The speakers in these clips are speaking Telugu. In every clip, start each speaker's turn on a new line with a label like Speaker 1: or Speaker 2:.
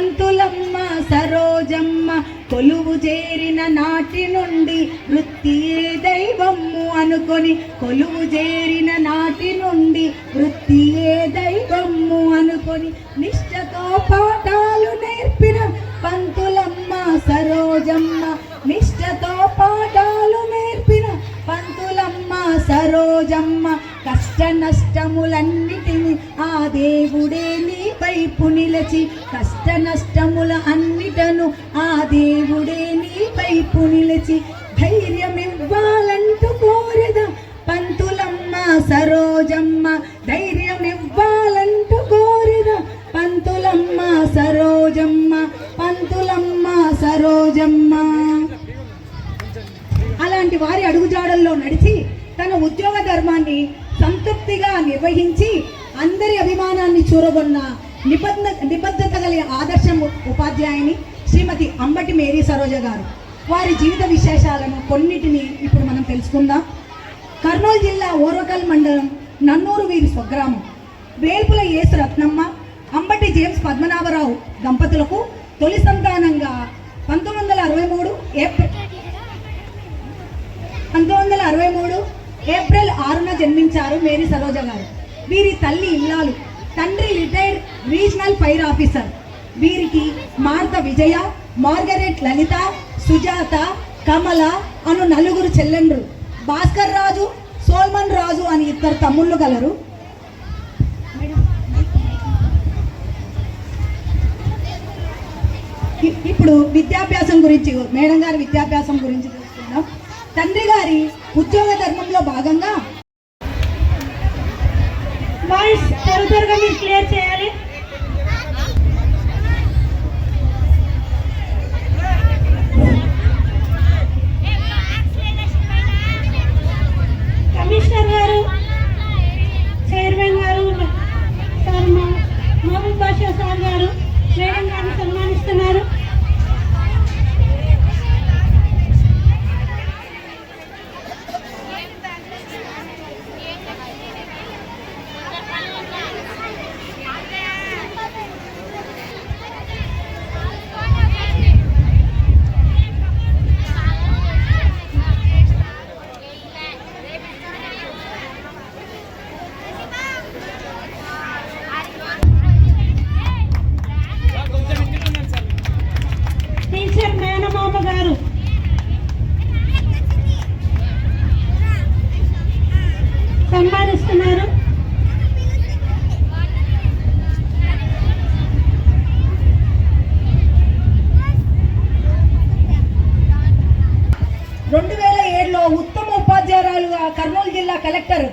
Speaker 1: పంతులమ్మ సరోజమ్మ కొలువు చేరిన నాటి నుండి వృత్తియే దైవము అనుకొని కొలువు చేరిన నాటి నుండి వృత్తియే దైవము అనుకొని నిష్ఠతో పాఠాలు నేర్పిన పంతులమ్మ సరోజమ్మ నిష్ఠతో పాఠాలు నేర్పిన పంతులమ్మ సరోజమ్మ కష్ట నష్టములన్నిటిని ఆ దేవుడే నీ వైపు నిలచి కష్ట నష్టముల అన్నిటను ఆ దేవుడే నీ వైపు నిలచి ధైర్యం ఇవ్వాలంటూ కోరెద పంతులమ్మ సరోజమ్మ ధైర్యం ఇవ్వాలంటూ కోరెద పంతులమ్మ సరోజమ్మ పంతులమ్మ సరోజమ్మ. అలాంటి వారి అడుగుజాడల్లో నడిచి తన ఉద్యోగ ధర్మాన్ని సంతృప్తిగా నిర్వహించి అందరి అభిమానాన్ని చూరగొన్న నిబద్ధ నిబద్ధత కలిగిన ఆదర్శం ఉపాధ్యాయుని శ్రీమతి అంబటి మేరీ సరోజ గారు. వారి జీవిత విశేషాలను కొన్నిటిని ఇప్పుడు మనం తెలుసుకుందాం. కర్నూలు జిల్లా ఓరకల్ మండలం నన్నూరు వీరి స్వగ్రామం. వేల్పుల యేసు రత్నమ్మ అంబటి జేమ్స్ పద్మనాభరావు దంపతులకు తొలి సంతానంగా పంతొమ్మిది వందల అరవై మూడు ఏప్రిల్ పంతొమ్మిది వందల అరవై మూడు ఏప్రిల్ ఆరున జన్మించారు మేరీ సరోజ గారు. వీరి తల్లి ఇల్లాలు తండ్రి రిటైర్డ్ రీజనల్ ఫైర్ ఆఫీసర్. వీరికి మార్త విజయ మార్గరెట్ లలిత సుజాత కమల అను నలుగురు చెల్లెండ్రు. భాస్కర్ రాజు సోల్మన్ రాజు అని ఇద్దరు తమ్ముళ్ళు గలరు. ఇప్పుడు విద్యాభ్యాసం గురించి మేడం గారి విద్యాభ్యాసం గురించి తెలుసుకుందాం తండ్రి గారి ఉద్యోగ ధర్మంలో భాగంగా
Speaker 2: త్వర త్వరగా మీరు క్లియర్ చేయాలి.
Speaker 1: కలెక్టర్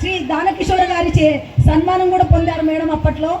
Speaker 1: శ్రీ దానకిషోర్ గారిచే సన్మానం కూడా పొందారు మేడం అప్పట్లో.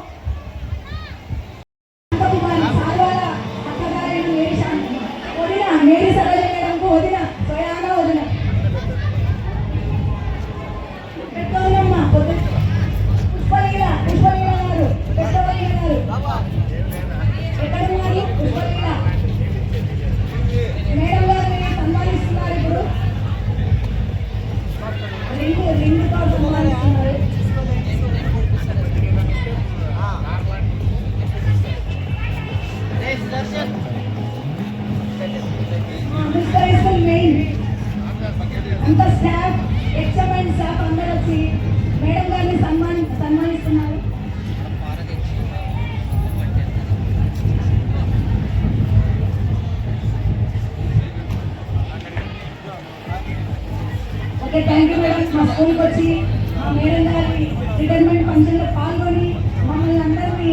Speaker 1: థ్యాంక్ యూ మేడం మా స్కూల్కి వచ్చి మా మేడం గారి రిటైర్మెంట్ ఫంక్షన్లో పాల్గొని మమ్మల్ని అందరినీ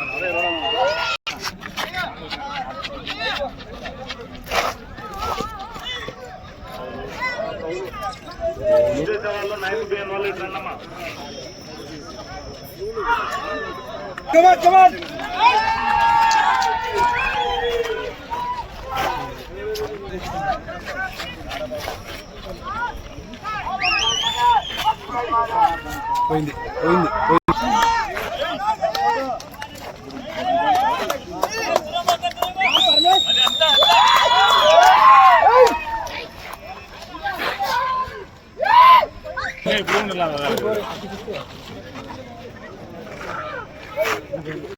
Speaker 3: ఇట్లా అన్నమ్మా
Speaker 4: పోయింది పోయింది.
Speaker 3: ఇప్పుడు ఉండాలి